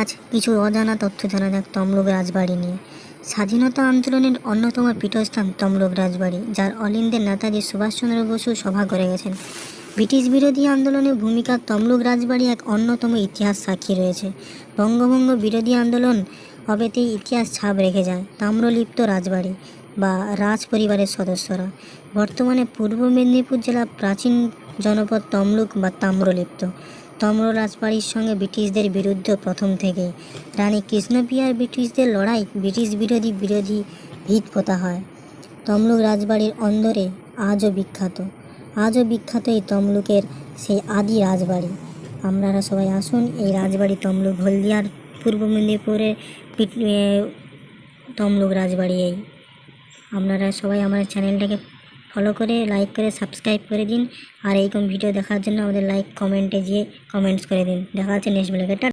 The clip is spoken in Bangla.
আজ কিছু অজানা তথ্য জানা যাক তমলুক রাজবাড়ি নিয়ে। স্বাধীনতা আন্দোলনের অন্যতম পীঠস্থান তমলুক রাজবাড়ি, যার অলিন্দের নেতাজি সুভাষচন্দ্র বসু সভা করে গেছেন। ব্রিটিশ বিরোধী আন্দোলনের ভূমিকা তমলুক রাজবাড়ি এক অন্যতম ইতিহাস সাক্ষী রয়েছে। বঙ্গভঙ্গ বিরোধী আন্দোলন হবেতেই ইতিহাস ছাপ রেখে যায় তাম্রলিপ্ত রাজবাড়ি বা রাজ পরিবারের সদস্যরা। বর্তমানে পূর্ব মেদিনীপুর জেলার প্রাচীন জনপদ তমলুক বা তাম্রলিপ্ত। তম্র রাজবাড়ির সঙ্গে ব্রিটিশদের বিরুদ্ধে প্রথম থেকেই। রানী কৃষ্ণপিয়ার ব্রিটিশদের লড়াই ব্রিটিশ বিরোধী বিরোধী ভিত পোতা হয়। তমলুক রাজবাড়ির অন্দরে আজও বিখ্যাত। আজও বিখ্যাত এই তমলুকের সেই আদি রাজবাড়ি। আপনারা সবাই আসুন এই রাজবাড়ি তমলুক হলদিয়ার পূর্ব মেদিনীপুরে পিট- এ, তমলুক রাজবাড়ি এই। আপনারা সবাই আমার চ্যানেলটাকে ফলো করে লাইক করে সাবস্ক্রাইব করে দিন। আর এইরকম ভিডিও দেখার জন্য আমাদের লাইক কমেন্টে গিয়ে কমেন্টস করে দিন। দেখা হচ্ছে নেক্সট ব্লগে